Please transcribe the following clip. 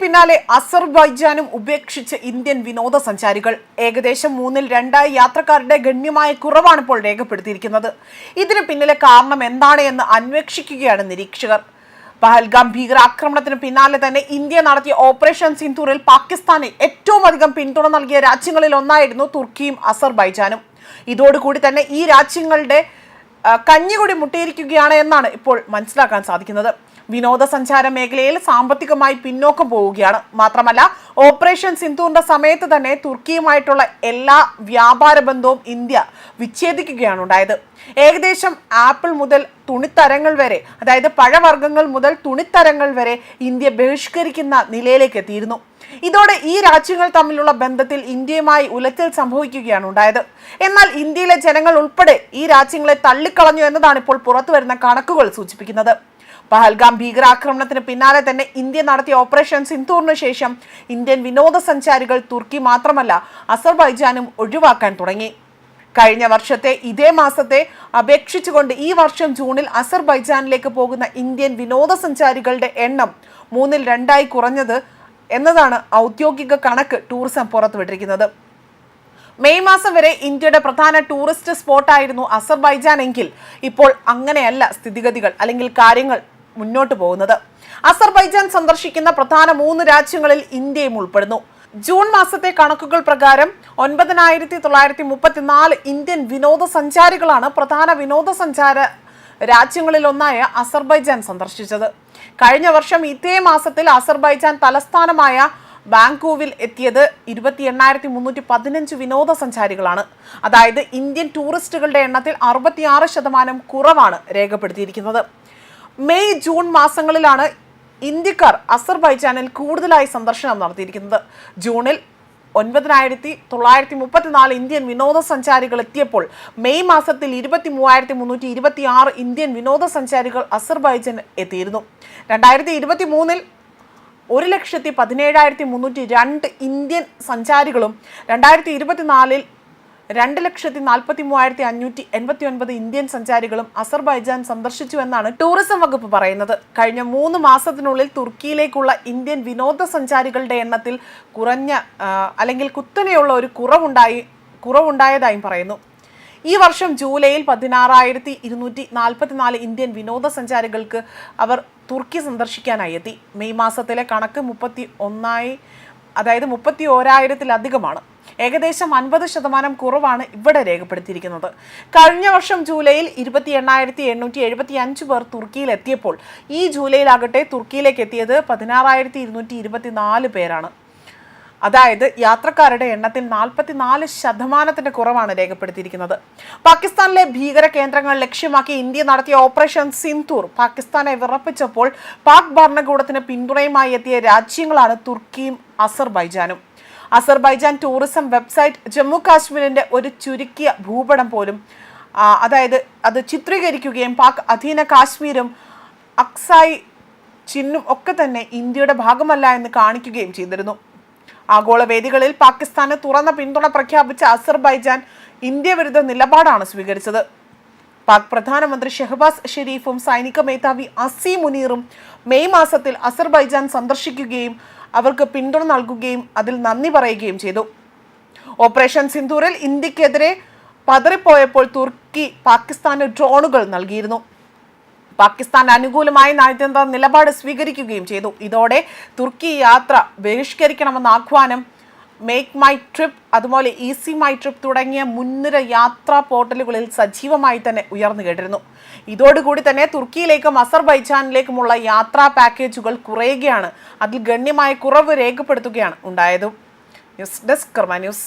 പിന്നാലെ അസർബൈജാനും ഉപേക്ഷിച്ച് ഇന്ത്യൻ വിനോദസഞ്ചാരികൾ. ഏകദേശം മൂന്നിൽ രണ്ടായി യാത്രക്കാരുടെ ഗണ്യമായ കുറവാണ് ഇപ്പോൾ രേഖപ്പെടുത്തിയിരിക്കുന്നത്. ഇതിന് പിന്നിലെ കാരണം എന്താണ് എന്ന് അന്വേഷിക്കുകയാണ് നിരീക്ഷകർ. പഹൽഗാം ഭീകരാക്രമണത്തിന് പിന്നാലെ തന്നെ ഇന്ത്യ നടത്തിയ ഓപ്പറേഷൻ സിന്ധൂറിൽ പാകിസ്ഥാനെ ഏറ്റവും അധികം പിന്തുണ നൽകിയ രാജ്യങ്ങളിൽ ഒന്നായിരുന്നു തുർക്കിയും അസർബൈജാനും. ഇതോടുകൂടി തന്നെ ഈ രാജ്യങ്ങളുടെ കഞ്ഞികുടി മുട്ടിയിരിക്കുകയാണ് എന്നാണ് ഇപ്പോൾ മനസ്സിലാക്കാൻ സാധിക്കുന്നത്. വിനോദസഞ്ചാര മേഖലയിൽ സാമ്പത്തികമായി പിന്നോക്കം പോവുകയാണ്. മാത്രമല്ല ഓപ്പറേഷൻ സിന്ധുവിന്റെ സമയത്ത് തന്നെ തുർക്കിയുമായിട്ടുള്ള എല്ലാ വ്യാപാര ബന്ധവും ഇന്ത്യ വിച്ഛേദിക്കുകയാണ് ഉണ്ടായത്. ഏകദേശം ആപ്പിൾ മുതൽ തുണിത്തരങ്ങൾ വരെ അതായത് പഴവർഗങ്ങൾ മുതൽ തുണിത്തരങ്ങൾ വരെ ഇന്ത്യ ബഹിഷ്കരിക്കുന്ന നിലയിലേക്ക് എത്തിയിരുന്നു. ഇതോടെ ഈ രാജ്യങ്ങൾ തമ്മിലുള്ള ബന്ധത്തിൽ ഇന്ത്യയുമായി ഉലച്ചിൽ സംഭവിക്കുകയാണ് ഉണ്ടായത്. എന്നാൽ ഇന്ത്യയിലെ ജനങ്ങൾ ഉൾപ്പെടെ ഈ രാജ്യങ്ങളെ തള്ളിക്കളഞ്ഞു എന്നതാണ് ഇപ്പോൾ പുറത്തുവരുന്ന കണക്കുകൾ സൂചിപ്പിക്കുന്നത്. പഹൽഗാം ഭീകരാക്രമണത്തിന് പിന്നാലെ തന്നെ ഇന്ത്യ നടത്തിയ ഓപ്പറേഷൻ സിന്ധൂറിന് ശേഷം ഇന്ത്യൻ വിനോദസഞ്ചാരികൾ തുർക്കി മാത്രമല്ല അസർബൈജാനും ഒഴിവാക്കാൻ തുടങ്ങി. കഴിഞ്ഞ വർഷത്തെ ഇതേ മാസത്തെ അപേക്ഷിച്ചുകൊണ്ട് ഈ വർഷം ജൂണിൽ അസർബൈജാനിലേക്ക് പോകുന്ന ഇന്ത്യൻ വിനോദസഞ്ചാരികളുടെ എണ്ണം മൂന്നിൽ രണ്ടായി കുറഞ്ഞത് എന്നതാണ് ഔദ്യോഗിക കണക്ക് ടൂറിസം പുറത്തുവിട്ടിരിക്കുന്നത്. മെയ് മാസം വരെ ഇന്ത്യയുടെ പ്രധാന ടൂറിസ്റ്റ് സ്പോട്ടായിരുന്നു അസർബൈജാൻ എങ്കിൽ ഇപ്പോൾ അങ്ങനെയല്ല സ്ഥിതിഗതികൾ അല്ലെങ്കിൽ കാര്യങ്ങൾ മുന്നോട്ട് പോകുന്നത്. അസർബൈജാൻ സന്ദർശിക്കുന്ന പ്രധാന മൂന്ന് രാജ്യങ്ങളിൽ ഇന്ത്യയും ഉൾപ്പെടുന്നു. ജൂൺ മാസത്തെ കണക്കുകൾ പ്രകാരം ഒൻപതിനായിരത്തി തൊള്ളായിരത്തി മുപ്പത്തിനാല് ഇന്ത്യൻ വിനോദസഞ്ചാരികളാണ് പ്രധാന വിനോദസഞ്ചാര രാജ്യങ്ങളിലൊന്നായ അസർബൈജാൻ സന്ദർശിച്ചത്. കഴിഞ്ഞ വർഷം ഇതേ മാസത്തിൽ അസർബൈജാൻ തലസ്ഥാനമായ ബാങ്കൂവിൽ എത്തിയത് ഇരുപത്തി എണ്ണായിരത്തി മുന്നൂറ്റി പതിനഞ്ച് വിനോദസഞ്ചാരികളാണ്. അതായത് ഇന്ത്യൻ ടൂറിസ്റ്റുകളുടെ എണ്ണത്തിൽ അറുപത്തിയാറ് ശതമാനം കുറവാണ് രേഖപ്പെടുത്തിയിരിക്കുന്നത്. മെയ് ജൂൺ മാസങ്ങളിലാണ് ഇന്ത്യക്കാർ അസർബൈജാനിൽ കൂടുതലായി സന്ദർശനം നടത്തിയിരിക്കുന്നത്. ജൂണിൽ ഒൻപതിനായിരത്തി തൊള്ളായിരത്തി മുപ്പത്തിനാല് ഇന്ത്യൻ വിനോദസഞ്ചാരികൾ എത്തിയപ്പോൾ മെയ് മാസത്തിൽ ഇരുപത്തി മൂവായിരത്തി മുന്നൂറ്റി ഇരുപത്തി ആറ് ഇന്ത്യൻ വിനോദസഞ്ചാരികൾ അസർബൈജൻ എത്തിയിരുന്നു. രണ്ടായിരത്തി ഇരുപത്തി മൂന്നിൽ ഒരു ലക്ഷത്തി പതിനേഴായിരത്തി മുന്നൂറ്റി രണ്ട് ഇന്ത്യൻ സഞ്ചാരികളും രണ്ടായിരത്തി ഇരുപത്തിനാലിൽ രണ്ട് ലക്ഷത്തി നാൽപ്പത്തി മൂവായിരത്തി അഞ്ഞൂറ്റി എൺപത്തി ഒൻപത് ഇന്ത്യൻ സഞ്ചാരികളും അസർബൈജാൻ സന്ദർശിച്ചു എന്നാണ് ടൂറിസം വകുപ്പ് പറയുന്നത്. കഴിഞ്ഞ മൂന്ന് മാസത്തിനുള്ളിൽ തുർക്കിയിലേക്കുള്ള ഇന്ത്യൻ വിനോദസഞ്ചാരികളുടെ എണ്ണത്തിൽ കുറഞ്ഞ അല്ലെങ്കിൽ കുത്തനെയുള്ള ഒരു കുറവുണ്ടായി കുറവുണ്ടായതായും പറയുന്നു. ഈ വർഷം ജൂലൈയിൽ പതിനാറായിരത്തി ഇരുന്നൂറ്റി നാൽപ്പത്തിനാല് ഇന്ത്യൻ വിനോദസഞ്ചാരികൾക്ക് അവർ തുർക്കി സന്ദർശിക്കാനായി എത്തി. മെയ് മാസത്തിലെ കണക്ക് മുപ്പത്തി ഒന്നായി അതായത് മുപ്പത്തി ഓരായിരത്തിലധികമാണ് ഏകദേശം അൻപത് ശതമാനം കുറവാണ് ഇവിടെ രേഖപ്പെടുത്തിയിരിക്കുന്നത്. കഴിഞ്ഞ വർഷം ജൂലൈയിൽ ഇരുപത്തി എണ്ണായിരത്തി എണ്ണൂറ്റി എഴുപത്തി അഞ്ച് പേർ തുർക്കിയിൽ എത്തിയപ്പോൾ ഈ ജൂലൈയിലാകട്ടെ തുർക്കിയിലേക്ക് എത്തിയത് പതിനാറായിരത്തി ഇരുന്നൂറ്റി ഇരുപത്തി നാല് പേരാണ്. അതായത് യാത്രക്കാരുടെ എണ്ണത്തിൽ നാൽപ്പത്തിനാല് ശതമാനത്തിന്റെ കുറവാണ് രേഖപ്പെടുത്തിയിരിക്കുന്നത്. പാകിസ്ഥാനിലെ ഭീകര കേന്ദ്രങ്ങൾ ലക്ഷ്യമാക്കി ഇന്ത്യ നടത്തിയ ഓപ്പറേഷൻ സിന്ധൂർ പാകിസ്ഥാനെ വിറപ്പിച്ചപ്പോൾ പാക് ഭരണകൂടത്തിന് പിന്തുണയുമായി എത്തിയ രാജ്യങ്ങളാണ് തുർക്കിയും അസർബൈജാനും. അസർബൈജാൻ ടൂറിസം വെബ്സൈറ്റ് ജമ്മു കാശ്മീരിന്റെ ഒരു ചുരുക്കിയ ഭൂപടം പോലും അതായത് അത് ചിത്രീകരിക്കുകയും പാക് അധീന കാശ്മീരും അക്സായി ചിന്നും ഒക്കെ തന്നെ ഇന്ത്യയുടെ ഭാഗമല്ല എന്ന് കാണിക്കുകയും ചെയ്തിരുന്നു. ആഗോള വേദികളിൽ പാകിസ്ഥാന് തുറന്ന പിന്തുണ പ്രഖ്യാപിച്ച അസർബൈജാൻ ഇന്ത്യ വിരുദ്ധ നിലപാടാണ് സ്വീകരിച്ചത്. പാക് പ്രധാനമന്ത്രി ഷെഹബാസ് ഷെരീഫും സൈനിക മേധാവി അസീം മുനീറും മെയ് മാസത്തിൽ അസർബൈജാൻ സന്ദർശിക്കുകയും അവർക്ക് പിന്തുണ നൽകുകയും അതിൽ നന്ദി പറയുകയും ചെയ്തു. ഓപ്പറേഷൻ സിന്ധൂറിൽ ഇന്ത്യക്കെതിരെ പതറിപ്പോയപ്പോൾ തുർക്കി പാകിസ്ഥാന് ഡ്രോണുകൾ നൽകിയിരുന്നു. പാകിസ്ഥാൻ അനുകൂലമായി നയതന്ത്ര നിലപാട് സ്വീകരിക്കുകയും ചെയ്തു. ഇതോടെ തുർക്കി യാത്ര ബഹിഷ്കരിക്കണമെന്ന ആഹ്വാനം മേക്ക് മൈ ട്രിപ്പ് അതുപോലെ ഈസി മൈ ട്രിപ്പ് തുടങ്ങിയ മുൻനിര യാത്രാ പോർട്ടലുകളിൽ സജീവമായി തന്നെ ഉയർന്നു കേട്ടിരുന്നു. ഇതോടുകൂടി തന്നെ തുർക്കിയിലേക്കും അസർബൈജാനിലേക്കുമുള്ള യാത്രാ പാക്കേജുകൾ കുറയുകയാണ്. അതിൽ ഗണ്യമായ കുറവ് രേഖപ്പെടുത്തുകയാണ് ഉണ്ടായത്. News desk Karma news.